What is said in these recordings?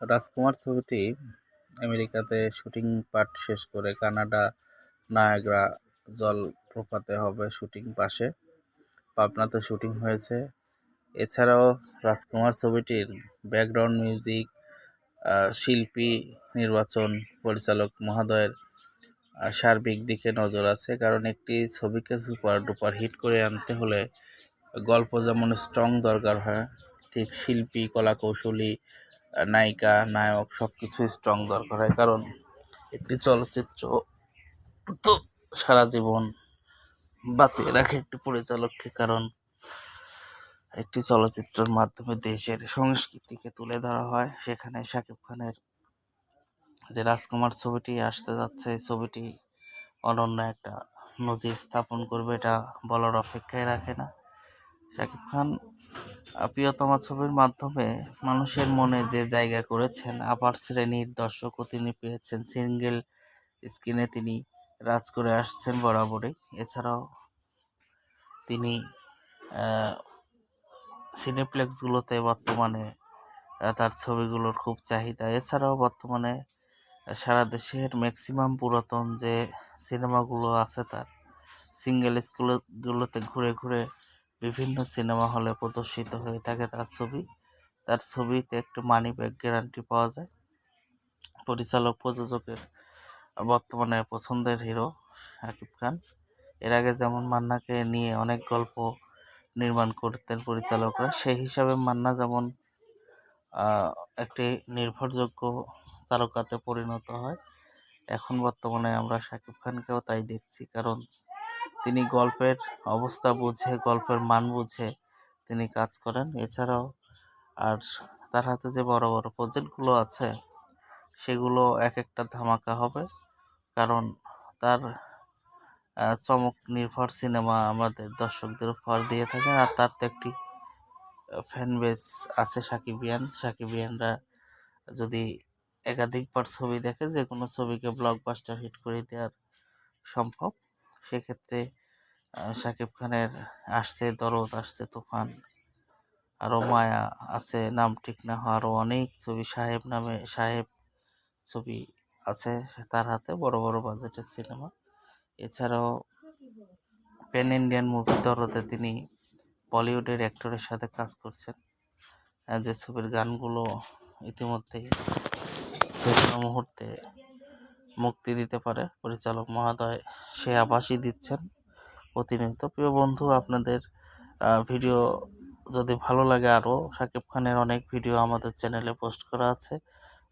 রাজকুমার ছবিটি আমেরিকাতে shooting part শেষ করে কানাডা নায়াগ্রা জলপ্রপাতে হবে শুটিং পাশে। পাবনাতে শুটিং হয়েছে। এছাড়াও রাজকুমার ছবিটির ব্যাকগ্রাউন্ড মিউজিক শিল্পী, নির্বাচন পরিচালক মহাদয়ের সার্বিক দিকে নজর আছে। কারণ একটি ছবিকে সুপার ডুপার হিট করে আনতে হলে গল্প যেমন স্ট্রং দরকার হয়, ঠিক শিল্পী কলা কৌশলী নায়িকা, নায়ক সব কিছু স্ট্রং দরকার হয়। কারণ একটি চলচ্চিত্র তো সারা জীবন বাঁচিয়ে রাখে একটি পরিচালককে, কারণ একটি চলচ্চিত্রের মাধ্যমে দেশের সংস্কৃতিকে তুলে ধরা হয়। সেখানে শাকিব খানের যে রাজকুমার ছবিটি আসতে যাচ্ছে, এই ছবিটি অনন্য একটা নজির স্থাপন করবে, এটা বলার অপেক্ষায় রাখে না। শাকিব খান প্রিয়তমা ছবির মাধ্যমে মানুষের মনে যে জায়গা করেছেন, আপার শ্রেণির দর্শকও তিনি পেয়েছেন। সিঙ্গেল স্ক্রিনে তিনি রাজ করে আসছেন বরাবরই। এছাড়াও তিনি সিনেপ্লেক্সগুলোতে বর্তমানে তার ছবিগুলোর খুব চাহিদা। এছাড়াও বর্তমানে সারা দেশের ম্যাক্সিমাম পুরাতন যে সিনেমাগুলো আছে তার, সিঙ্গেল স্কুলগুলোতে ঘুরে ঘুরে বিভিন্ন সিনেমা হলে প্রদর্শিত হয়ে থাকে তার ছবি। তার ছবিতে একটু মানি ব্যাক গ্যারান্টি পাওয়া যায়। পরিচালক, প্রযোজকের বর্তমানে পছন্দের হিরো শাকিব খান। এর আগে যেমন মান্নাকে নিয়ে অনেক গল্প নির্মাণ করতেন পরিচালকরা, সেই হিসাবে মান্না যেমন একটি নির্ভরযোগ্য তারকাতে পরিণত হয়, এখন বর্তমানে আমরা শাকিব খানকেও তাই দেখছি। কারণ তিনি গল্পের অবস্থা বুঝে, গল্পের মান বুঝে তিনি কাজ করেন। এছাড়াও আর তার হাতে যে বড় বড় প্রজেক্টগুলো আছে, সেগুলো এক একটা ধামাকা হবে। কারণ তার চমক নির্ভর সিনেমা আমাদের দর্শকদের উপহার দিয়ে থাকে। আর তার তো একটি ফ্যান বেস আছে সাকিবিয়ান। সাকিবিয়ানরা যদি একাধিকবার ছবি দেখে যে কোনো ছবিকে ব্লকবাস্টার হিট করে দেওয়ার সম্ভব। সেক্ষেত্রে শাকিব খানের আসছে দরদ আসছে, তুফান আরও মায়া আছে, নাম ঠিক না হওয়া আরও অনেক ছবি, সাহেব নামে, সাহেব ছবি আছে তার হাতে, বড় বড় বাজেটের সিনেমা। এছাড়াও প্যান ইন্ডিয়ান মুভি দরদে তিনি বলিউডের অ্যাক্টরের সাথে কাজ করছেন। যে ছবির গানগুলো ইতিমধ্যেই যে কোনো মুহূর্তে মুক্তি দিতে পারে। পরিচালক মহোদয়, সে আভাসই দিচ্ছেন প্রতিনিয়ত প্রিয় বন্ধু, আপনাদের ভিডিও যদি ভালো লাগে আরও শাকিব খানের অনেক ভিডিও আমাদের চ্যানেলে পোস্ট করা আছে।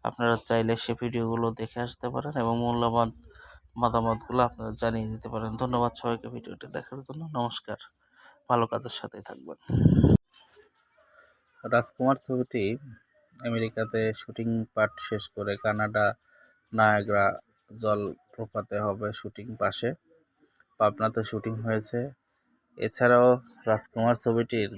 আপনারা চাইলে সে ভিডিওগুলো দেখে আসতে পারেন এবং মূল্যবান মতামতগুলো আপনারা জানিয়ে দিতে পারেন। ধন্যবাদ সবাইকে ভিডিওটি দেখার জন্য। নমস্কার। ভালো কাজের সাথেই থাকবেন। রাজকুমার ছবিটি আমেরিকাতে শুটিং পার্ট শেষ করে কানাডা নায়াগ্রা জলপ্রপাতে হবে শুটিং পাশে। পাবনাতে শুটিং হয়েছে। এছাড়াও রাজকুমার ছবিটির